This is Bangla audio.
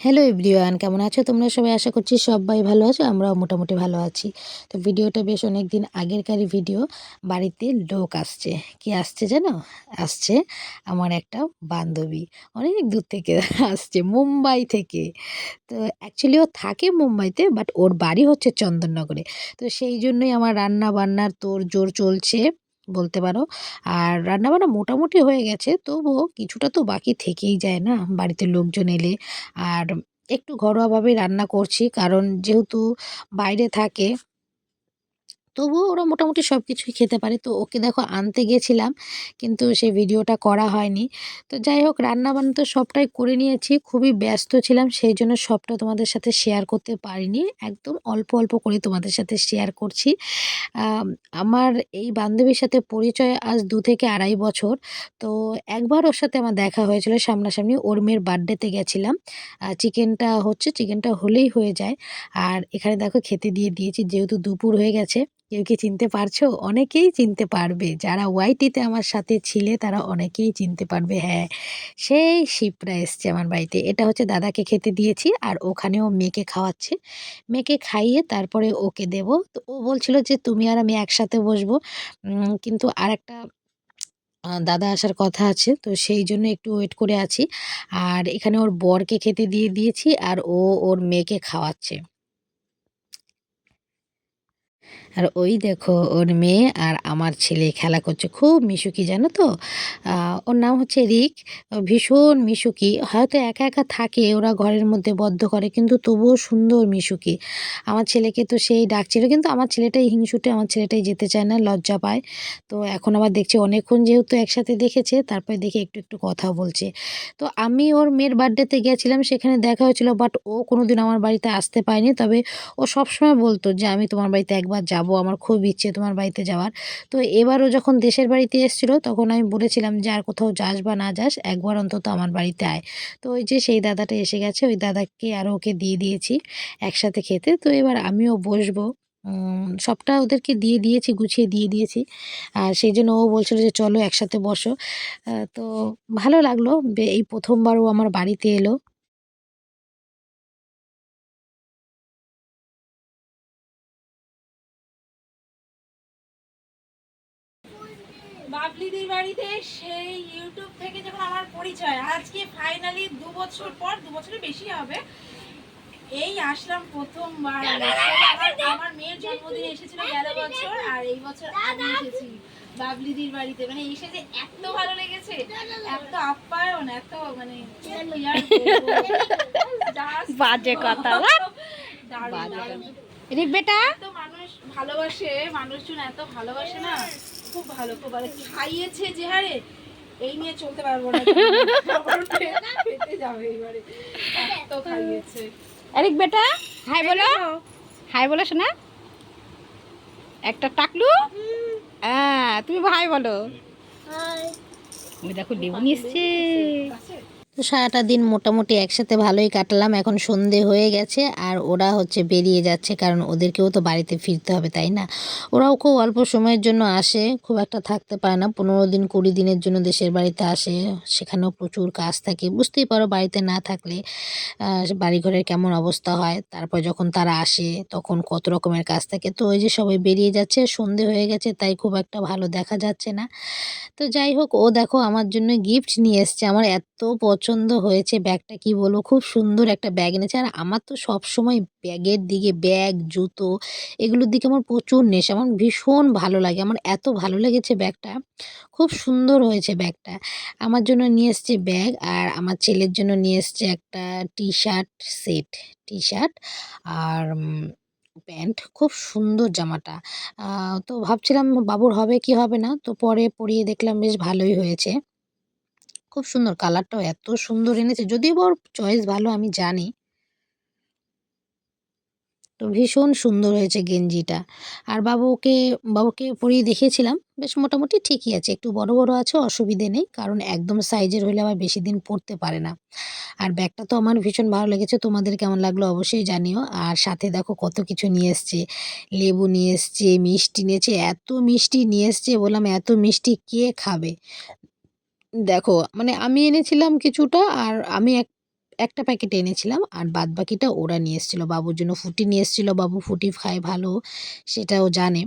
হ্যালো এভরিওয়ান কেমন আছো? তোমরা সবাই আশা করছি সবাই ভালো আছো, আমরাও মোটামুটি ভালো আছি। তো ভিডিওটা বেশ অনেক দিন আগেরকারই ভিডিও। বাড়িতে লোক আসছে। কি আসছে জানো? আসছে আমার একটা বান্ধবী। অনেক দূর থেকে আসছে, মুম্বাই থেকে। তো অ্যাকচুয়ালি ও থাকে মুম্বাইতে বাট ওর বাড়ি হচ্ছে চন্দননগরে। তো সেই জন্যই আমার রান্না বান্নার তোর জোর চলছে। বলতে পারো। আর রান্নাবান্না মোটামুটি হয়ে গেছে, তবুও কিছুটা তো বাকি থেকেই যায় না বাড়িতে লোকজন এলে। আর একটু ঘরোয়াভাবে রান্না করছি, কারণ যেহেতু বাইরে থাকে তবুও ওরা মোটামুটি সব কিছুই খেতে পারে। তো ওকে দেখো আনতে গেছিলাম, কিন্তু সেই ভিডিওটা করা হয়নি। তো যাই হোক, রান্নাবান্না তো সবটাই করে নিয়েছি, খুবই ব্যস্ত ছিলাম, সেই জন্য সবটা তোমাদের সাথে শেয়ার করতে পারিনি। একদম অল্প অল্প করে তোমাদের সাথে শেয়ার করছি। আমার এই বান্ধবীর সাথে পরিচয় আজ দু থেকে আড়াই বছর। তো একবার ওর সাথে আমার দেখা হয়েছিল, সামনাসামনি ওর মেয়ের বার্থডেতে গেছিলাম। চিকেনটা হচ্ছে, চিকেনটা হলেই হয়ে যায়। আর এখানে দেখো খেতে দিয়ে দিয়েছি, যেহেতু দুপুর হয়ে গেছে। কেউ কি চিনতে পারছ? অনেকেই চিনতে পারবে। যারা ওয়াইটিতে আমার সাথে ছিলে, তারা অনেকেই চিনতে পারবে। হ্যাঁ সেই শিপরা এসছে আমার বাড়িতে। এটা হচ্ছে দাদাকে খেতে দিয়েছি আর ওখানেও মেয়েকে খাওয়াচ্ছে। মেয়েকে খাইয়ে তারপরে ওকে দেব। তো ও বলছিল যে, তুমি আর আমি একসাথে বসবো। কিন্তু আর একটা দাদা আসার কথা আছে। তো সেই জন্য একটু ওয়েট করে আছি। আর এখানে ওর বরকে খেতে দিয়ে দিয়েছি আর ও ওর মেয়েকে খাওয়াচ্ছে। আর ওই দেখো, ওর মেয়ে আর আমার ছেলে খেলা করছে। খুব মিশুকি, জানো তো? ওর নাম হচ্ছে রিক। ভীষণ মিশুকি। হয়তো একা একা থাকে, ওরা ঘরের মধ্যে বদ্ধ করে, কিন্তু তবুও সুন্দর মিশুকি। আমার ছেলেকে তো সেই ডাকছিল, কিন্তু আমার ছেলেটাই হিংসুটে, আমার ছেলেটাই যেতে চায় না, লজ্জা পায়। তো এখন আবার দেখছি অনেকক্ষণ যেহেতু একসাথে দেখেছে, তারপরে দেখে একটু একটু কথা বলছে। তো আমি ওর মেয়ের বার্থডেতে গেছিলাম, সেখানে দেখা হয়েছিল, বাট ও কোনোদিন আমার বাড়িতে আসতে পারেনি। তবে ও সবসময় বলতো যে, আমি তোমার বাড়িতে একবার যাব। আমার খুব ইচ্ছে তোমার বাড়িতে যাওয়ার। তো এবারও যখন দেশের বাড়িতে এসেছিল, তখন আমি বলেছিলাম যে আর কোথাও যাস বা না যাস, একবার অন্তত আমার বাড়িতে আয়। তো ওই যে সেই দাদাটা এসে গেছে, ওই দাদাকে আরও ওকে দিয়ে দিয়েছি একসাথে খেতে। তো এবার আমিও বসবো। সবটা ওদেরকে দিয়ে দিয়েছি, গুছিয়ে দিয়ে দিয়েছি। আর সেই জন্য ও বলছিল যে চলো একসাথে বসো। তো ভালো লাগল এই প্রথমবার ও আমার বাড়িতে এলো। বাবলিদির বাড়িতে সেই ইউটিউব থেকে যখন আমার পরিচয় আজকে ফাইনালি দু বছর পর দু বছরের বেশি হবে এই আসলাম প্রথমবার। আমার মেয়ের জন্মদিন এসেছিল গেল বছর আর এই বছর আমি এসেছি বাবলিদির বাড়িতে। মানে এসে যে এত ভালো লেগেছে এত আপ্যায়ন এত মানে বাজে কথা দারুণ, বেটা? এত মানুষ ভালোবাসে মানুষজন এত ভালোবাসে না? খুব ভালো খুব ভালো। খাইয়েছে যে হারে এই নিয়ে চলতে পারব না। পেটে যাবে এবারে। তো খাইয়েছে। আরেক বেটা হাই বলো। হাই বলো শোনা। একটা টাকলু। হ্যাঁ তুমি ভাই বলো। ওই দেখো লেবু নিয়ে এসছে। আছে? তো সারাটা দিন মোটামুটি একসাথে ভালোই কাটালাম। এখন সন্ধে হয়ে গেছে আর ওরা হচ্ছে বেরিয়ে যাচ্ছে কারণ ওদেরকেও তো বাড়িতে ফিরতে হবে, তাই না? ওরাও খুব অল্প সময়ের জন্য আসে, খুব একটা থাকতে পারে না। পনেরো দিন, কুড়ি দিনের জন্য দেশের বাড়িতে আসে, সেখানেও প্রচুর কাজ থাকে। বুঝতেই পারো বাড়িতে না থাকলে বাড়িঘরের কেমন অবস্থা হয়। তারপর যখন তারা আসে, তখন কত রকমের কাজ থাকে। তো ওই যে সবাই বেরিয়ে যাচ্ছে, সন্ধে হয়ে গেছে, তাই খুব একটা ভালো দেখা যাচ্ছে না। তো যাই হোক, ও দেখো আমার জন্য গিফট নিয়ে এসছে। আমার এত পছন্দ হয়েছে ব্যাগটা কি বলব? খুব সুন্দর একটা ব্যাগ এনেছে। আর আমার তো সব সময় ব্যাগের দিকে ব্যাগ, জুতো এগুলোর দিকে আমার প্রচুর নেশা। আমার ভীষণ ভালো লাগে। আমার এত ভালো লেগেছে ব্যাগটা। খুব সুন্দর হয়েছে ব্যাগটা। আমার জন্য নিয়ে এসছে ব্যাগ আর আমার ছেলের জন্য নিয়ে এসছে একটা T shirt set. T shirt আর প্যান্ট। খুব সুন্দর জামাটা। তো ভাবছিলাম বাবুর হবে কি হবে না? তো পরে পরিয়ে দেখলাম বেশ ভালোই হয়েছে। খুব সুন্দর কালারটাও এত সুন্দর এনেছে। যদিও ওর চয়েস ভালো, আমি জানি। তো ভীষণ সুন্দর হয়েছে গেঞ্জিটা। আর বাবুকে বাবুকে পরিয়ে দেখিয়েছিলাম। বেশ মোটামুটি ঠিকই আছে। একটু বড় বড় আছে, অসুবিধে নেই। কারণ একদম সাইজের হলে আবার বেশি দিন পরতে পারে না। আর ব্যাগটা তো আমার ভীষণ ভালো লেগেছে। তোমাদের কেমন লাগল অবশ্যই জানিও। আর সাথে দেখো কত কিছু নিয়ে এসছে। লেবু নিয়ে এসছে, মিষ্টি নিয়েছে এত মিষ্টি নিয়ে এসছে বললাম, এত মিষ্টি কে খাবে? দেখো মানে আমি এনেছিলাম কিছুটা আর আমি এক, একটা প্যাকেট এনেছিলাম আর বাদ বাকিটা ওরা নিয়ে এসেছিল। বাবুর জন্য ফুটি নিয়ে এসেছিল। বাবু ফুটি খায় ভালো, সেটাও জানে।